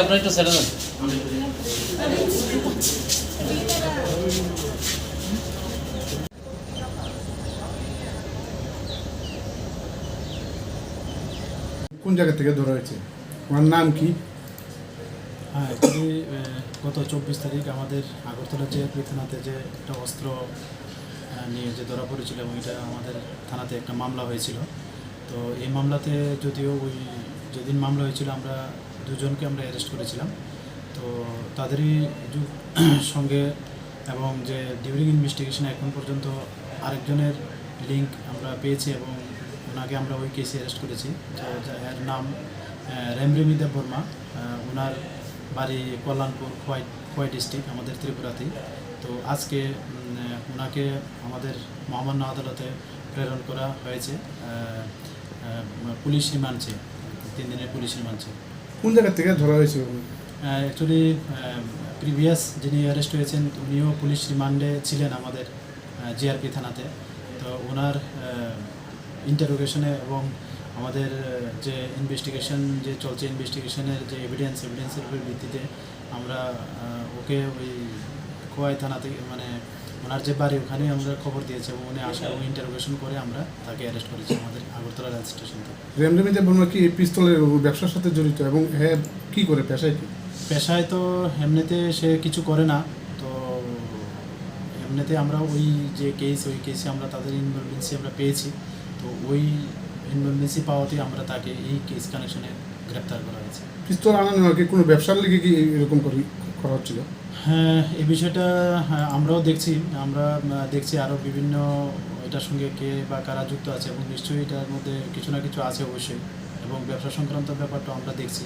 আপনার একটু সেরে দেন। কোন জায়গা থেকে ধরা হয়েছে? ওনার নাম কি? হ্যাঁ অ্যাকচুয়ালি গত চব্বিশ তারিখ আমাদের আগরতলা যে থানাতে যে একটা অস্ত্র নিয়ে যে ধরা পড়েছিল এবং এটা আমাদের থানাতে একটা মামলা হয়েছিল। তো এই মামলাতে যদিও ওই যেদিন মামলা হয়েছিল, আমরা দুজনকে আমরা অ্যারেস্ট করেছিলাম। তো তাদেরই সঙ্গে এবং যে ডিউরিং ইনভেস্টিগেশন এখন পর্যন্ত আরেকজনের লিঙ্ক আমরা পেয়েছি এবং ওনাকে আমরা ওই কেসে অ্যারেস্ট করেছি। তো এর নাম রেমরেমি দেব বর্মা। ওনার বাড়ি কল্যাণপুর খোয়াই খোয়াই ডিস্ট্রিক্ট আমাদের ত্রিপুরাতেই। তো আজকে ওনাকে আমাদের মহামান্য আদালতে প্রেরণ করা হয়েছে। পুলিশ রিমান্ডে তিন দিনের পুলিশ রিমান্ডে কোন জায়গা থেকে ধরা হয়েছে অ্যাকচুয়ালি প্রিভিয়াস যিনি অ্যারেস্ট হয়েছেন উনিও পুলিশ রিমান্ডে ছিলেন আমাদের জিআরপি থানাতে। তো ওনার ইন্টারোগেশনে এবং আমাদের যে ইনভেস্টিগেশন যে চলছে ইনভেস্টিগেশনের যে এভিডেন্স এভিডেন্সের উপর ভিত্তিতে আমরা ওকে ওই খোয়াই থানা থেকে মানে ওনার যে বাড়ি ওখানে আমরা খবর দিয়েছি এবং উনি আসা এবং ইন্টারোগেশন করে আমরা তাকে অ্যারেস্ট করেছি আমাদের আগরতলা রেল স্টেশন থেকে। রেমরেমি দেব বর্মা কি এই পিস্তলের ব্যবসার সাথে জড়িত এবং হ্যাঁ কী করে পেশায় কি? পেশায় তো এমনিতে সে কিছু করে না তো এমনিতে আমরা ওই যে কেস ওই কেসে আমরা তাদের ইনভলভেন্সি আমরা পেয়েছি। তো ওই ইনভলভেন্সি পাওয়াতে আমরা তাকে এই কেস কানেকশনে গ্রেপ্তার করা হয়েছে। পিস্তল আনানো কি কোনো ব্যবসার লিগে কি এরকম করি করা হচ্ছিল? হ্যাঁ এই বিষয়টা হ্যাঁ, আমরাও দেখছি। আমরা দেখছি আরও বিভিন্ন এটার সঙ্গে কে বা কারা যুক্ত আছে এবং নিশ্চয়ই এটার মধ্যে কিছু না কিছু আছে অবশ্যই। এবং ব্যবসা সংক্রান্ত ব্যাপারটা আমরা দেখছি।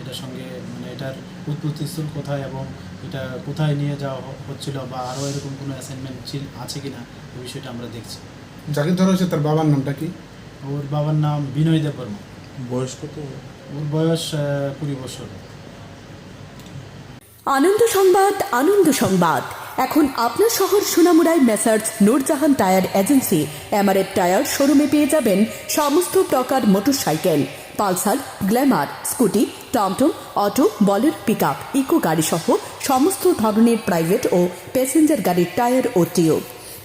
এটার সঙ্গে মানে এটার উৎপত্তিস্থল কোথায় এবং এটা কোথায় নিয়ে যাওয়া হচ্ছিল বা আরও এরকম কোনো অ্যাসাইনমেন্ট ছিল আছে কি না এই বিষয়টা আমরা দেখছি। যাকে ধরা হয়েছে তার বাবার নামটা কি? ওর বাবার নাম বিনয় দেব বর্মা। বয়স কত? ওর বয়স কুড়ি বছর। আনন্দ সংবাদ আনন্দ সংবাদ। এখন আপনার শহর সোনামুড়ায় messrs Noorjahan tyre agency. MRF tyre শোরুমে পেয়ে যাবেন সমস্ত প্রকার মোটরসাইকেল। পালসার গ্ল্যামার স্কুটি টমটম auto Bolero pick up Eco গাড়ি সহ সমস্ত ধরনের প্রাইভেট ও প্যাসেঞ্জার গাড়ির টায়ার ও টিউব।